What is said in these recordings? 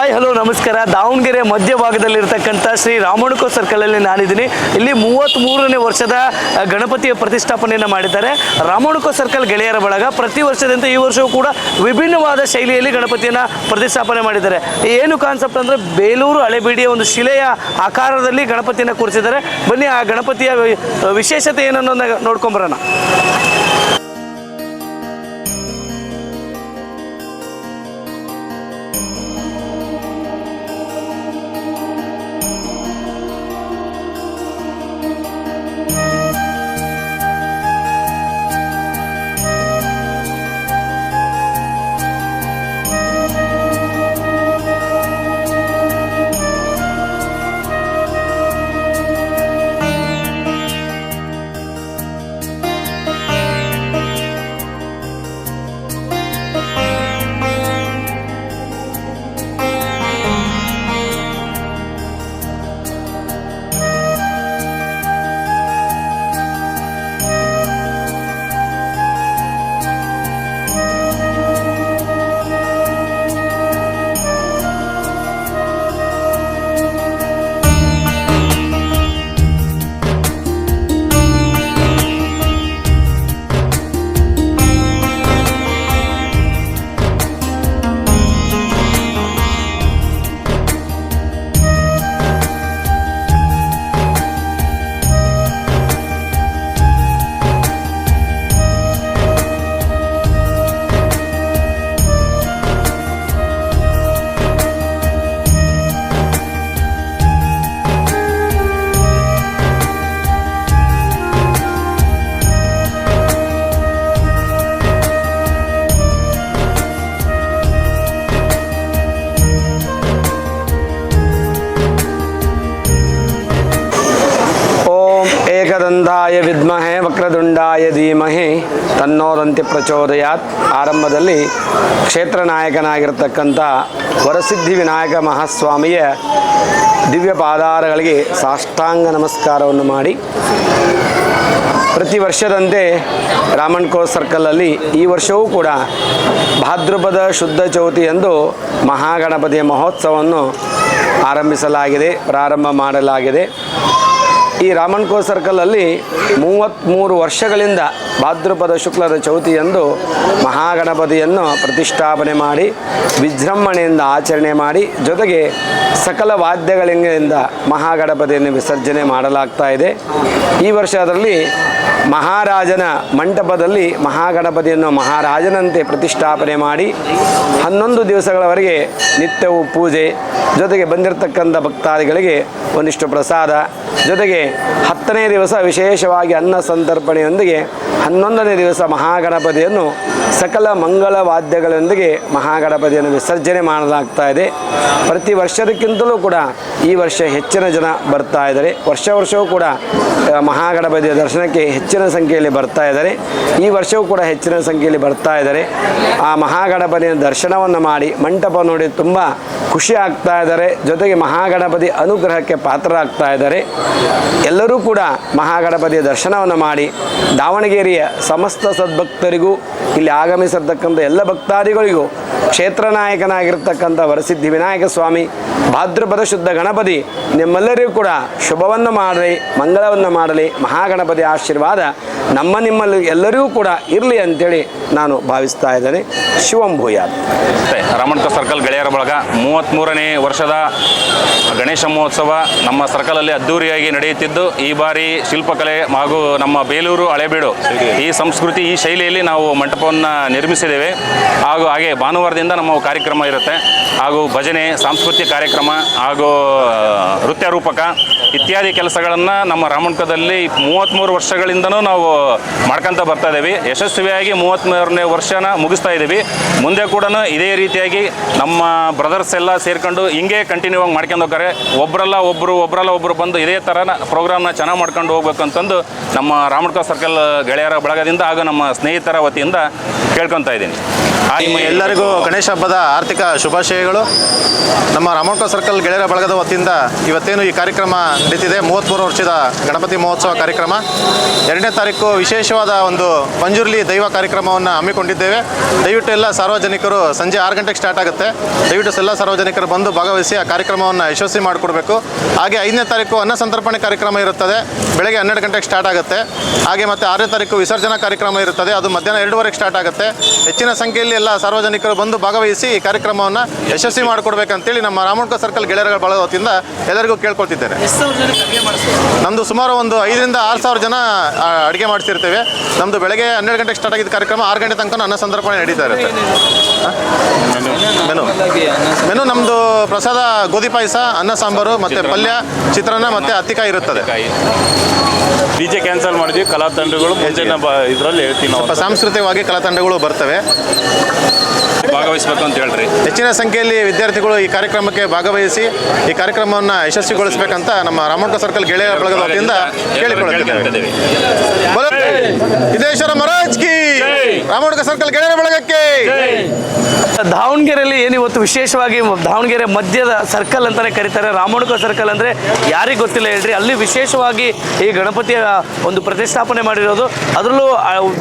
Hi hello ನಮಸ್ಕಾರ. ದಾವಣಗೆರೆ ಮಧ್ಯಭಾಗದಲ್ಲಿರ್ತಕ್ಕಂಥ ಶ್ರೀ ರಾಮಣಕೋ ಸರ್ಕಲಲ್ಲಿ ನಾನಿದ್ದೀನಿ. ಇಲ್ಲಿ ಮೂವತ್ತ್ಮೂರನೇ ವರ್ಷದ ಗಣಪತಿಯ ಪ್ರತಿಷ್ಠಾಪನೆಯನ್ನು ಮಾಡಿದ್ದಾರೆ. ರಾಮಣುಕೋ ಸರ್ಕಲ್ ಗೆಳೆಯರ ಬಳಗ ಪ್ರತಿ ವರ್ಷದಂತೆ ಈ ವರ್ಷವೂ ಕೂಡ ವಿಭಿನ್ನವಾದ ಶೈಲಿಯಲ್ಲಿ ಗಣಪತಿಯನ್ನು ಪ್ರತಿಷ್ಠಾಪನೆ ಮಾಡಿದ್ದಾರೆ. ಏನು ಕಾನ್ಸೆಪ್ಟ್ ಅಂದರೆ ಬೇಲೂರು ಹಳೆಬೀಡಿಯ ಒಂದು ಶಿಲೆಯ ಆಕಾರದಲ್ಲಿ ಗಣಪತಿಯನ್ನು ಕೂರಿಸಿದ್ದಾರೆ. ಬನ್ನಿ, ಆ ಗಣಪತಿಯ ವಿಶೇಷತೆ ಏನನ್ನೋದನ್ನ ನೋಡ್ಕೊಂಬರೋಣ. ಏಕದಂತಾಯ ವಿದ್ಮಹೆ, ವಕ್ರದುಂಡಾಯ ಧೀಮಹಿ ತನ್ನೋದಂತೆ ಪ್ರಚೋದಯಾತ್. ಆರಂಭದಲ್ಲಿ ಕ್ಷೇತ್ರ ನಾಯಕನಾಗಿರ್ತಕ್ಕಂಥ ವರಸಿದ್ಧಿ ವಿನಾಯಕ ಮಹಾಸ್ವಾಮಿಯ ದಿವ್ಯ ಪಾದಾರಗಳಿಗೆ ಸಾಷ್ಟಾಂಗ ನಮಸ್ಕಾರವನ್ನು ಮಾಡಿ, ಪ್ರತಿ ವರ್ಷದಂತೆ ರಾಮಣ್ಕೋ ಸರ್ಕಲಲ್ಲಿ ಈ ವರ್ಷವೂ ಕೂಡ ಭಾದ್ರಪದ ಶುದ್ಧ ಚೌತಿಯಂದು ಮಹಾಗಣಪತಿಯ ಮಹೋತ್ಸವವನ್ನು ಆರಂಭಿಸಲಾಗಿದೆ, ಪ್ರಾರಂಭ ಮಾಡಲಾಗಿದೆ. ಈ ರಾಮನ್ಕೋ ಸರ್ಕಲಲ್ಲಿ ಮೂವತ್ತ್ಮೂರು ವರ್ಷಗಳಿಂದ ಭಾದ್ರಪದ ಶುಕ್ಲದ ಚೌತಿಯಂದು ಮಹಾಗಣಪತಿಯನ್ನು ಪ್ರತಿಷ್ಠಾಪನೆ ಮಾಡಿ, ವಿಜೃಂಭಣೆಯಿಂದ ಆಚರಣೆ ಮಾಡಿ, ಜೊತೆಗೆ ಸಕಲ ವಾದ್ಯಗಳಿಂದ ಮಹಾಗಣಪತಿಯನ್ನು ವಿಸರ್ಜನೆ ಮಾಡಲಾಗ್ತಾ ಇದೆ. ಈ ವರ್ಷ ಅದರಲ್ಲಿ ಮಹಾರಾಜನ ಮಂಟಪದಲ್ಲಿ ಮಹಾಗಣಪತಿಯನ್ನು ಮಹಾರಾಜನಂತೆ ಪ್ರತಿಷ್ಠಾಪನೆ ಮಾಡಿ, ಹನ್ನೊಂದು ದಿವಸಗಳವರೆಗೆ ನಿತ್ಯವೂ ಪೂಜೆ, ಜೊತೆಗೆ ಬಂದಿರತಕ್ಕಂಥ ಭಕ್ತಾದಿಗಳಿಗೆ ಒಂದಿಷ್ಟು ಪ್ರಸಾದ, ಜೊತೆಗೆ ಹತ್ತನೇ ದಿವಸ ವಿಶೇಷವಾಗಿ ಅನ್ನ ಸಂತರ್ಪಣೆಯೊಂದಿಗೆ ಹನ್ನೊಂದನೇ ದಿವಸ ಮಹಾಗಣಪತಿಯನ್ನು ಸಕಲ ಮಂಗಳ ವಾದ್ಯಗಳೊಂದಿಗೆ ಮಹಾಗಣಪತಿಯನ್ನು ವಿಸರ್ಜನೆ ಮಾಡಲಾಗ್ತಾ ಇದೆ. ಪ್ರತಿ ವರ್ಷದಕ್ಕಿಂತಲೂ ಕೂಡ ಈ ವರ್ಷ ಹೆಚ್ಚಿನ ಜನ ಬರ್ತಾ ಇದ್ದಾರೆ. ವರ್ಷ ವರ್ಷವೂ ಕೂಡ ಮಹಾಗಣಪತಿಯ ದರ್ಶನಕ್ಕೆ ಹೆಚ್ಚಿನ ಸಂಖ್ಯೆಯಲ್ಲಿ ಬರ್ತಾ ಇದ್ದಾರೆ. ಈ ವರ್ಷವೂ ಕೂಡ ಹೆಚ್ಚಿನ ಸಂಖ್ಯೆಯಲ್ಲಿ ಬರ್ತಾ ಇದ್ದಾರೆ. ಆ ಮಹಾಗಣಪತಿಯ ದರ್ಶನವನ್ನು ಮಾಡಿ ಮಂಟಪ ನೋಡಿ ತುಂಬ ಖುಷಿ ಆಗ್ತಾ ಇದ್ದಾರೆ. ಜೊತೆಗೆ ಮಹಾಗಣಪತಿ ಅನುಗ್ರಹಕ್ಕೆ ಪಾತ್ರರಾಗ್ತಾ ಇದ್ದಾರೆ. ಎಲ್ಲರೂ ಕೂಡ ಮಹಾಗಣಪತಿಯ ದರ್ಶನವನ್ನು ಮಾಡಿ ದಾವಣಗೆರೆಯ ಸಮಸ್ತ ಸದ್ಭಕ್ತರಿಗೂ, ಇಲ್ಲಿ ಆಗಮಿಸಿರ್ತಕ್ಕಂಥ ಎಲ್ಲ ಭಕ್ತಾದಿಗಳಿಗೂ ಕ್ಷೇತ್ರ ನಾಯಕನಾಗಿರ್ತಕ್ಕಂಥ ವರಸಿದ್ಧಿ ವಿನಾಯಕ ಸ್ವಾಮಿ, ಭಾದ್ರಪದ ಶುದ್ಧ ಗಣಪತಿ, ನಿಮ್ಮೆಲ್ಲರಿಗೂ ಕೂಡ ಶುಭವನ್ನು ಮಾಡಲಿ ಮಂಗಳವನ್ನು ಮಾಡಲಿ, ಮಹಾಗಣಪತಿ ಆಶೀರ್ವಾದ ನಮ್ಮ ನಿಮ್ಮಲ್ಲಿ ಎಲ್ಲರಿಗೂ ಕೂಡ ಇರಲಿ ಅಂತೇಳಿ ನಾನು ಭಾವಿಸ್ತಾ ಇದ್ದೇನೆ. ಶಿವಂಭೂಯ ರಾಮಣ್ಕ ಸರ್ಕಲ್ ಗೆಳೆಯರ ಬಳಗ ಮೂವತ್ತ್ಮೂರನೇ ವರ್ಷದ ಗಣೇಶ ಮಹೋತ್ಸವ ನಮ್ಮ ಸರ್ಕಲಲ್ಲಿ ಅದ್ದೂರಿಯಾಗಿ ನಡೆಯುತ್ತಿದ್ದು, ಈ ಬಾರಿ ಶಿಲ್ಪಕಲೆ ಹಾಗೂ ನಮ್ಮ ಬೇಲೂರು ಹಳೆಬೀಡು ಈ ಸಂಸ್ಕೃತಿ, ಈ ಶೈಲಿಯಲ್ಲಿ ನಾವು ಮಂಟಪವನ್ನು ನಿರ್ಮಿಸಿದ್ದೇವೆ. ಹಾಗೂ ಹಾಗೆ ಭಾನುವಾರದಿಂದ ನಮ್ಮ ಕಾರ್ಯಕ್ರಮ ಇರುತ್ತೆ. ಹಾಗೂ ಭಜನೆ, ಸಾಂಸ್ಕೃತಿಕ ಕಾರ್ಯಕ್ರಮ ಹಾಗೂ ನೃತ್ಯ ರೂಪಕ ಇತ್ಯಾದಿ ಕೆಲಸಗಳನ್ನು ನಮ್ಮ ರಾಮಣಕದಲ್ಲಿ ಮೂವತ್ತ್ಮೂರು ವರ್ಷಗಳಿಂದನೂ ನಾವು ಮಾಡ್ಕೊತ ಬರ್ತಾ ಇದ್ದೀವಿ. ಯಶಸ್ವಿಯಾಗಿ ಮೂವತ್ತ್ಮೂರನೇ ವರ್ಷನ ಮುಗಿಸ್ತಾ ಇದ್ದೀವಿ. ಮುಂದೆ ಕೂಡ ಇದೇ ರೀತಿಯಾಗಿ ನಮ್ಮ ಬ್ರದರ್ಸ್ ಎಲ್ಲ ಸೇರ್ಕೊಂಡು ಹಿಂಗೆ ಕಂಟಿನ್ಯೂ ಆಗಿ ಮಾಡ್ಕೊಂಡು ಹೋಗ್ತಾರೆ. ಒಬ್ಬರಲ್ಲ ಒಬ್ಬರು ಒಬ್ಬರಲ್ಲ ಒಬ್ಬರು ಬಂದು ಇದೇ ಥರ ಪ್ರೋಗ್ರಾಮ್ನ ಚೆನ್ನಾಗಿ ಮಾಡ್ಕೊಂಡು ಹೋಗ್ಬೇಕು ಅಂತಂದು ನಮ್ಮ ರಾಮಡ್ಕ ಸರ್ಕಲ್ ಗೆಳೆಯರ ಬಳಗದಿಂದ ಹಾಗೂ ನಮ್ಮ ಸ್ನೇಹಿತರ ವತಿಯಿಂದ ಕೇಳ್ಕೊತಾ ಇದ್ದೀನಿ. ಎಲ್ಲರಿಗೂ ಗಣೇಶ ಹಬ್ಬದ ಆರ್ಥಿಕ ಶುಭಾಶಯಗಳು. ನಮ್ಮ ರಾಮಡ್ಕ ಸರ್ಕಲ್ ಗೆಳೆಯರ ಬಳಗದ ವತಿಯಿಂದ ಇವತ್ತೇನು ಈ ಕಾರ್ಯಕ್ರಮ ನಡೀತಿದೆ? ಮೂವತ್ತ್ಮೂರು ವರ್ಷದ ಗಣಪತಿ ಮಹೋತ್ಸವ ಕಾರ್ಯಕ್ರಮ. ಎರಡನೇ ತಾರೀಕು ತಾರೀಕು ವಿಶೇಷವಾದ ಒಂದು ಪಂಜುರ್ಲಿ ದೈವ ಕಾರ್ಯಕ್ರಮವನ್ನು ಹಮ್ಮಿಕೊಂಡಿದ್ದೇವೆ. ದಯವಿಟ್ಟು ಎಲ್ಲ ಸಾರ್ವಜನಿಕರು ಸಂಜೆ ಆರು ಗಂಟೆಗೆ ಸ್ಟಾರ್ಟ್ ಆಗುತ್ತೆ. ದಯವಿಟ್ಟು ಎಲ್ಲ ಸಾರ್ವಜನಿಕರು ಬಂದು ಭಾಗವಹಿಸಿ ಆ ಕಾರ್ಯಕ್ರಮವನ್ನು ಯಶಸ್ವಿ ಮಾಡಿಕೊಡ್ಬೇಕು. ಹಾಗೆ ಐದನೇ ತಾರೀಕು ಅನ್ನ ಸಂತರ್ಪಣೆ ಕಾರ್ಯಕ್ರಮ ಇರುತ್ತದೆ. ಬೆಳಗ್ಗೆ ಹನ್ನೆರಡು ಗಂಟೆಗೆ ಸ್ಟಾರ್ಟ್ ಆಗುತ್ತೆ. ಹಾಗೆ ಮತ್ತೆ ಆರನೇ ತಾರೀಕು ವಿಸರ್ಜನಾ ಕಾರ್ಯಕ್ರಮ ಇರುತ್ತದೆ. ಅದು ಮಧ್ಯಾಹ್ನ ಎರಡೂವರೆಗೆ ಸ್ಟಾರ್ಟ್ ಆಗುತ್ತೆ. ಹೆಚ್ಚಿನ ಸಂಖ್ಯೆಯಲ್ಲಿ ಎಲ್ಲ ಸಾರ್ವಜನಿಕರು ಬಂದು ಭಾಗವಹಿಸಿ ಈ ಕಾರ್ಯಕ್ರಮವನ್ನು ಯಶಸ್ವಿ ಮಾಡಿಕೊಡ್ಬೇಕಂತೇಳಿ ನಮ್ಮ ರಾಮಣ್ಕ ಸರ್ಕಲ್ ಗೆಳೆಯರ ಬಳಗ ವತಿಯಿಂದ ಎಲ್ಲರಿಗೂ ಕೇಳ್ಕೊಳ್ತಿದ್ದೇನೆ. ನಮ್ಮದು ಸುಮಾರು ಒಂದು ಐದರಿಂದ ಆರು ಸಾವಿರ ಜನ ಅಡುಗೆ ಮಾಡಿಸಿರ್ತೇವೆ ನಮ್ಮದು ಬೆಳಗ್ಗೆ ಹನ್ನೆರಡು ಗಂಟೆಗೆ ಸ್ಟಾರ್ಟ್ ಆಗಿದ್ದ ಕಾರ್ಯಕ್ರಮ ಆರು ಗಂಟೆ ತನಕ ಅನ್ನ ಸಂದರ್ಪಣೆ ನಡೀತಾ ಇರುತ್ತೆ. ಮೆನು. ಮೆನು ನಮ್ಮದು ಪ್ರಸಾದ ಗೋಧಿ ಪಾಯಸ ಅನ್ನ ಸಾಂಬಾರು ಮತ್ತು ಪಲ್ಯ ಚಿತ್ರಾನ್ನ ಮತ್ತು ಅತ್ತಿಕಾಯಿ ಇರುತ್ತದೆ. ಡಿಜೆ ಕ್ಯಾನ್ಸಲ್ ಮಾಡಿದ್ವಿ ಕಲಾ ತಂಡಗಳು ಇದರಲ್ಲಿ ಹೇಳ್ತೀನಿ ಸ್ವಲ್ಪ ಸಾಂಸ್ಕೃತಿಕವಾಗಿ ಕಲಾ ತಂಡಗಳು ಬರ್ತವೆ. ಭಾಗವಹಿಸಬೇಕು ಅಂತ ಹೇಳ್ರಿ. ಹೆಚ್ಚಿನ ಸಂಖ್ಯೆಯಲ್ಲಿ ವಿದ್ಯಾರ್ಥಿಗಳು ಈ ಕಾರ್ಯಕ್ರಮಕ್ಕೆ ಭಾಗವಹಿಸಿ ಈ ಕಾರ್ಯಕ್ರಮವನ್ನು ಯಶಸ್ವಿಗೊಳಿಸಬೇಕಂತ ನಮ್ಮ ರಾಮಣ್ಣ ಸರ್ಕಲ್ ಗೆಳೆಯರ ಬಳಗದ ವತಿಯಿಂದ ಕೇಳಿಕೊಳ್ಳುತ್ತಿದ್ದೇವೆ. ಸಿದ್ದೇಶ್ವರ ಮಹಾರಾಜ್ ಕಿ ರಾಮಣ್ಕ ಸರ್ಕಲ್ ಗೆಳೆಯರ ಬಳಗಕ್ಕೆ ದಾವಣಗೆರೆಯಲ್ಲಿ ಏನು ಇವತ್ತು ವಿಶೇಷವಾಗಿ ದಾವಣಗೆರೆ ಮಧ್ಯದ ಸರ್ಕಲ್ ಅಂತಲೇ ಕರೀತಾರೆ ರಾಮಣಕ ಸರ್ಕಲ್ ಅಂದರೆ ಯಾರಿಗೆ ಗೊತ್ತಿಲ್ಲ ಹೇಳ್ರಿ. ಅಲ್ಲಿ ವಿಶೇಷವಾಗಿ ಈ ಗಣಪತಿಯ ಒಂದು ಪ್ರತಿಷ್ಠಾಪನೆ ಮಾಡಿರೋದು. ಅದರಲ್ಲೂ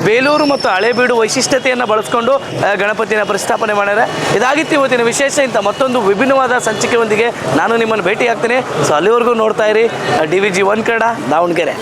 ಬೇಲೂರು ಮತ್ತು ಹಳೇಬೀಡು ವೈಶಿಷ್ಟ್ಯತೆಯನ್ನು ಬಳಸ್ಕೊಂಡು ಗಣಪತಿಯನ್ನ ಪ್ರತಿಷ್ಠಾಪನೆ ಮಾಡ್ಯಾರೆ. ಇದಾಗಿತ್ತು ಇವತ್ತಿನ ವಿಶೇಷ ಇಂಥ ಮತ್ತೊಂದು ವಿಭಿನ್ನವಾದ ಸಂಚಿಕೆಯೊಂದಿಗೆ ನಾನು ನಿಮ್ಮನ್ನು ಭೇಟಿ ಆಗ್ತೀನಿ ಸೊ ಅಲ್ಲಿವರೆಗೂ ನೋಡ್ತಾ ಇರಿ D V G one Kannada, Davanagere.